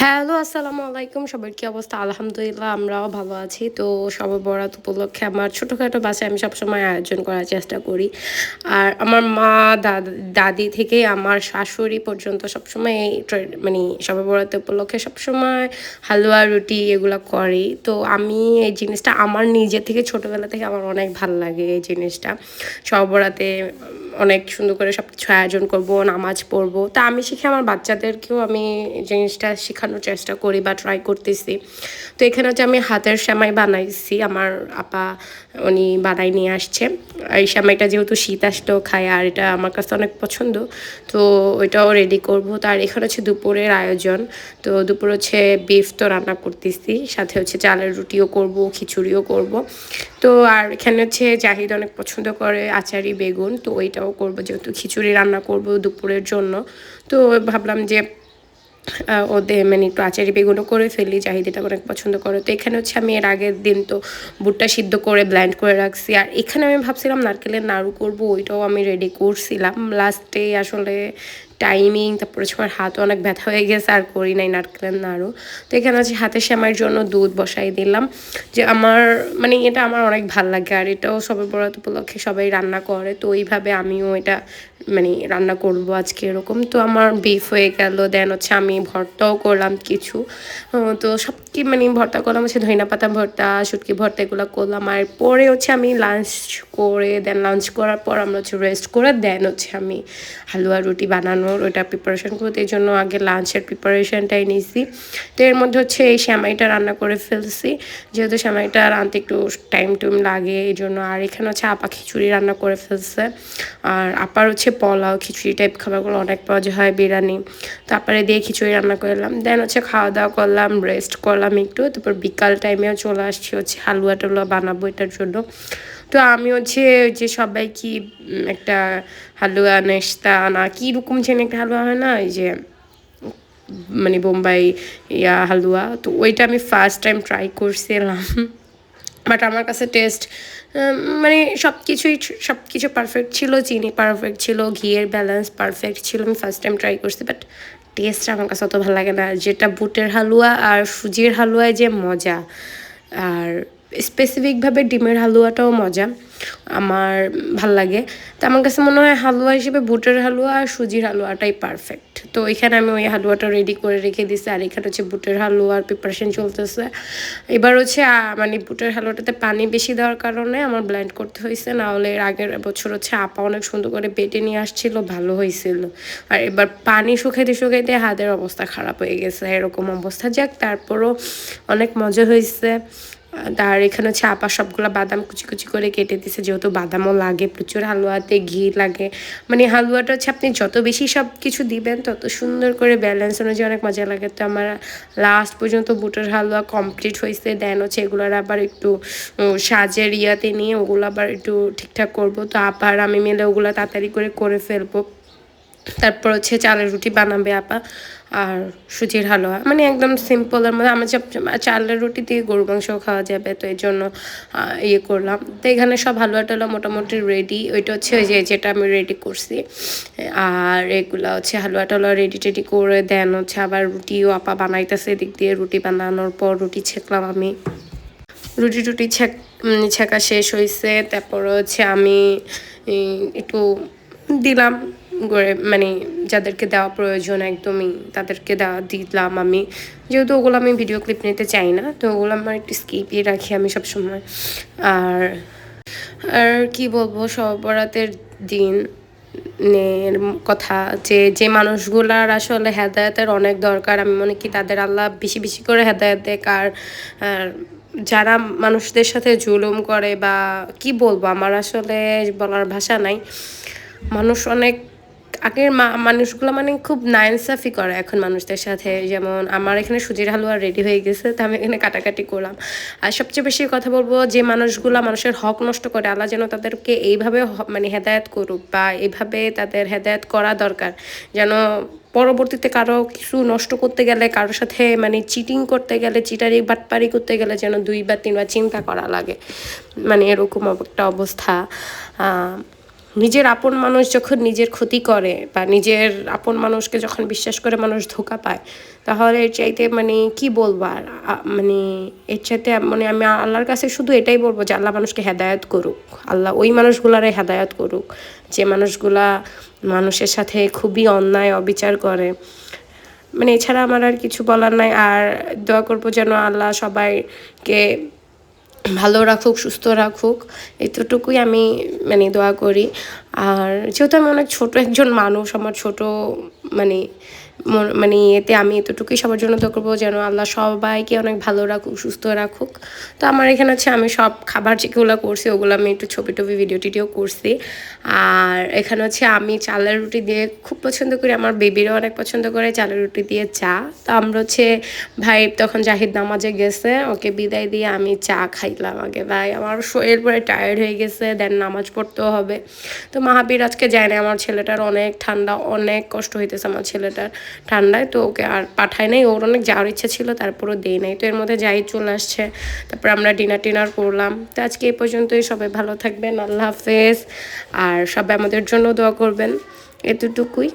Hello, আসসালামু আলাইকুম। সবার কি অবস্থা? আলহামদুলিল্লাহ, আমরাও ভালো আছি। তো সবার বরাত উপলক্ষে আমার ছোটোখাটো বাসায় আমি সবসময় আয়োজন করার চেষ্টা করি। আর আমার মা দাদা থেকে আমার শাশুড়ি পর্যন্ত সবসময় এই মানে সবার বরাত উপলক্ষে সবসময় হালুয়া, রুটি এগুলো করে। তো আমি এই জিনিসটা আমার নিজে থেকে, ছোটোবেলা থেকে আমার অনেক ভালো লাগে এই জিনিসটা। সব বরাতে অনেক সুন্দর করে সব কিছু আয়োজন করব, নামাজ পড়ব। তা আমি শিখে আমার বাচ্চাদেরকেও আমি জিনিসটা শেখানোর চেষ্টা করি বা ট্রাই করতেছি। তো এখানে হচ্ছে আমি হাতের সেমাই বানাইছি, আমার আপা উনি বানাই নিয়ে আসছে। এই সেমাইটা যেহেতু শীত আসলেও খায় আর এটা আমার কাছে অনেক পছন্দ, তো ওইটাও রেডি করব। তার এখানে হচ্ছে দুপুরের আয়োজন, তো দুপুর হচ্ছে বিফ তো রান্না করতেছি, সাথে হচ্ছে চালের রুটিও করব, খিচুড়িও করব। তো আর এখানে হচ্ছে জাহিদ অনেক পছন্দ করে আচারি, বেগুন, তো ওইটাও করব যেহেতু খিচুড়ি রান্না করব দুপুরের জন্য। তো ভাবলাম যে ওদের মানে একটু আচারি, বেগুনও করে ফেলি চাহিদাটা অনেক পছন্দ করে। তো এখানে হচ্ছে আমি এর আগের দিন তো বুটটা সিদ্ধ করে ব্ল্যান্ড করে রাখছি। আর এখানে আমি ভাবছিলাম নারকেলের নাড়ু করব, ওইটাও আমি রেডি করছিলাম। লাস্টে আসলে টাইমিং তারপরে সবার হাতও অনেক ব্যথা হয়ে গেছে, আর করি নাই নারকেলের নাড়ু। তো এখানে আছে হাতে শ্যামার জন্য দুধ বসাই দিলাম, যে আমার মানে এটা আমার অনেক ভালো লাগে, আর এটাও সবার বরাত উপলক্ষে সবাই রান্না করে, তো এইভাবে আমিও এটা মানে রান্না করব আজকে এরকম। তো আমার বিফ হয়ে গেল দেন হচ্ছে আমি ভর্তাও করলাম কিছু। তো সব কি মানে ভর্তা করলাম হচ্ছে ধইনা পাতা ভর্তা, শুটকি ভর্তা, এগুলো করলাম। আর পরে হচ্ছে আমি লাঞ্চ করে দেন লাঞ্চ করার পর আমরা হচ্ছে রেস্ট করে দেন হচ্ছে আমি হালুয়া রুটি বানানোর ওটা প্রিপারেশন করতে এই জন্য আগে লাঞ্চের প্রিপারেশনটাই নিয়েছি তো এর মধ্যে হচ্ছে এই শ্যামাইটা রান্না করে ফেলছি। যেহেতু শ্যামাইটা রানতে একটু টাইম টুইম লাগে, এই জন্য আর এখানে হচ্ছে আপা খিচুড়ি রান্না করে ফেলছে। আর আপার হচ্ছে পোলাও, খিচুড়ি টাইপ খাবারগুলো অনেক মজা হয়, বিরিয়ানি। তারপরে দিয়ে খিচুড়ি রান্না করলাম। দেন হচ্ছে খাওয়া দাওয়া করলাম রেস্ট করলাম। একটু, তারপর বিকাল টাইমেও চলে আসছি হচ্ছে হালুয়া টালুয়া বানাবো এটার জন্য। তো আমি হচ্ছে যে সবাই কি একটা হালুয়া নেস্তা না কী রকম যেন একটা হালুয়া হয় না এই যে মানে বোম্বাই ইয়া হালুয়া, তো ওইটা আমি ফার্স্ট টাইম ট্রাই করছিলাম। বাট আমার কাছে টেস্ট মানে সব কিছুই সব কিছু পারফেক্ট ছিল, চিনি পারফেক্ট ছিল, ঘিয়ের ব্যালেন্স পারফেক্ট ছিল, আমি ফার্স্ট টাইম ট্রাই করছি বাট টেস্টটা আমার কাছে অত ভালো লাগে না। যেটা বুটের হালুয়া আর সুজির হালুয়ায় যে মজা। আর স্পেসিফিকভাবে ডিমের হালুয়াটাও মজা, আমার ভালো লাগে। তো আমার কাছে মনে হয় হালুয়া হিসেবে বুটের হালুয়া আর সুজির হালুয়াটাই পারফেক্ট তো এখানে আমি ওই হালুয়াটা রেডি করে রেখে দিছি, আর এখানে হচ্ছে বুটের হালুয়ার প্রিপারেশন চলতেছে। এবার হচ্ছে মানে বুটের হালুয়াটাতে পানি বেশি দেওয়ার কারণে আমার ব্লেন্ড করতে হয়েছে, না হলে এর আগের বছর হচ্ছে আপা অনেক সুন্দর করে বেটে নিয়ে আসছিল, ভালো হয়েছিল। আর এবার পানি শুকাইতে শুকাইতে হাতের অবস্থা খারাপ হয়ে গেছে, এরকম অবস্থা। যাক, তারপরও অনেক মজা হয়েছে। তার এখানে হচ্ছে আপা সবগুলো বাদাম কুচি কুচি করে কেটে দিছে, যেহেতু বাদামও লাগে, প্রচুর হালুয়াতে ঘি লাগে। মানে হালুয়াটা হচ্ছে আপনি যত বেশি সব কিছু দিবেন, তত সুন্দর করে ব্যালেন্স অনুযায়ী অনেক মজা লাগে। তো আমার লাস্ট পর্যন্ত বুটের হালুয়া কমপ্লিট হয়েছে দেন হচ্ছে এগুলোর আবার একটু সাজের ইয়াতে নিয়ে ওগুলো আবার একটু ঠিকঠাক করব। তো আপার, আমি মিলে ওগুলো তাড়াতাড়ি করে করে ফেলব। তারপর হচ্ছে চালের রুটি বানাবে আপা আর সুজির হালুয়া। মানে একদম সিম্পলের মধ্যে আমার চালের রুটি দিয়ে গরু মাংস খাওয়া যাবে, তো এই জন্য ইয়ে করলাম। তো এখানে সব হালুয়া টালুয়া মোটামুটি রেডি ওইটা হচ্ছে ওই যে, যেটা আমি রেডি করছি। আর এগুলো হচ্ছে হালুয়া টালুয়া রেডি টেডি করে দেন হচ্ছে আবার রুটিও আপা বানাইতেছে এদিক দিয়ে রুটি বানানোর পর রুটি ছেঁকলাম আমি। রুটি টুটি ছেক ছেঁকা শেষ হয়েছে তারপর হচ্ছে আমি একটু দিলাম। মানে যাদেরকে দেওয়া প্রয়োজন একদমই তাদেরকে দেওয়া দিলাম আমি। যেহেতু ওগুলো আমি ভিডিও ক্লিপ নিতে চাই না, তো ওগুলো আমার একটু স্কিপই রাখি আমি সবসময়। আর আর কি বলব, সব বরাতের দিন কথা যে যে মানুষগুলার আসলে হেদায়তের অনেক দরকার, আমি মনে কি তাদের আল্লাহ বেশি বেশি করে হেদায়ত দেখ আর যারা মানুষদের সাথে জুলুম করে বা কি বলব, আমার আসলে বলার ভাষা নাই। মানুষ অনেক আগের মা মানুষগুলো মানে খুব নাইনসাফি করে এখন মানুষদের সাথে। যেমন আমার এখানে সুজির হালুয়া রেডি হয়ে গেছে, তো আমি এখানে কাটাকাটি করলাম। আর সবচেয়ে বেশি কথা বলব, যে মানুষগুলো মানুষের হক নষ্ট করে, আল্লাহ যেন তাদেরকে এইভাবে মানে হেদায়েত করুক বা এইভাবে তাদের হেদায়েত করা দরকার। যেন পরবর্তীতে কারও কিছু নষ্ট করতে গেলে, কারোর সাথে মানে চিটিং করতে গেলে চিটারি বাটপারি করতে গেলে যেন দুইবার তিনবার চিন্তা করা লাগে। মানে এরকম একটা অবস্থা। নিজের আপন মানুষ যখন নিজের ক্ষতি করে বা নিজের আপন মানুষকে যখন বিশ্বাস করে মানুষ ধোকা পায়, তাহলে এর চাইতে মানে কি বলব আর? মানে এর চাইতে মানে আমি আল্লাহর কাছে শুধু এটাই বলব যে আল্লাহ মানুষকে হেদায়ত করুক। আল্লাহ ওই মানুষগুলারে হেদায়ত করুক। যে মানুষগুলা মানুষের সাথে খুবই অন্যায় অবিচার করে। মানে এছাড়া আমার আর কিছু বলার নাই। আর দোয়া করব যেন আল্লাহ সবাইকে ভালো রাখুক, সুস্থ রাখুক, এতটুকুই আমি মানে দোয়া করি। আর যেহেতু আমি অনেক ছোট একজন মানুষ, আমার ছোট মানে মন- এতে আমি এতটুকুই সবার জন্য দোয়া করব যেন আল্লাহ সবাইকে অনেক ভালো রাখুক, সুস্থ রাখুক। তো আমার এখানে হচ্ছে আমি সব খাবার যেগুলো করছি, ওগুলো আমি একটু ছবি টবি ভিডিও টিডিও করছি। আর এখানে হচ্ছে আমি চালের রুটি দিয়ে খুব পছন্দ করি, আমার বেবিরও অনেক পছন্দ করে চালের রুটি দিয়ে চা। তো আমরা হচ্ছে ভাই তখন জাহিদ নামাজে গেছে, ওকে বিদায় দিয়ে আমি চা খাইলাম আগে। ভাই, আমার শরীর পরে টায়ার্ড হয়ে গেছে দেন নামাজ পড়তেও হবে। তো মাহাবীর আজকে যায় না আমার ছেলেটার অনেক ঠান্ডা, অনেক কষ্ট হইতেছে আমার ছেলেটার। ঠান্ডায়, তো ওকে আর পাঠায় নাই। ওর অনেক যাওয়ার ইচ্ছা ছিল, তারপরও দেই নাই। তো এর মধ্যে যাই, চলে আসছে। তারপর আমরা ডিনার টিনার করলাম। তো আজকে এই পর্যন্তই। সবাই ভালো থাকবেন। আল্লাহ হাফেজ। আর সবাই আমাদের জন্য দোয়া করবেন। এতটুকুই।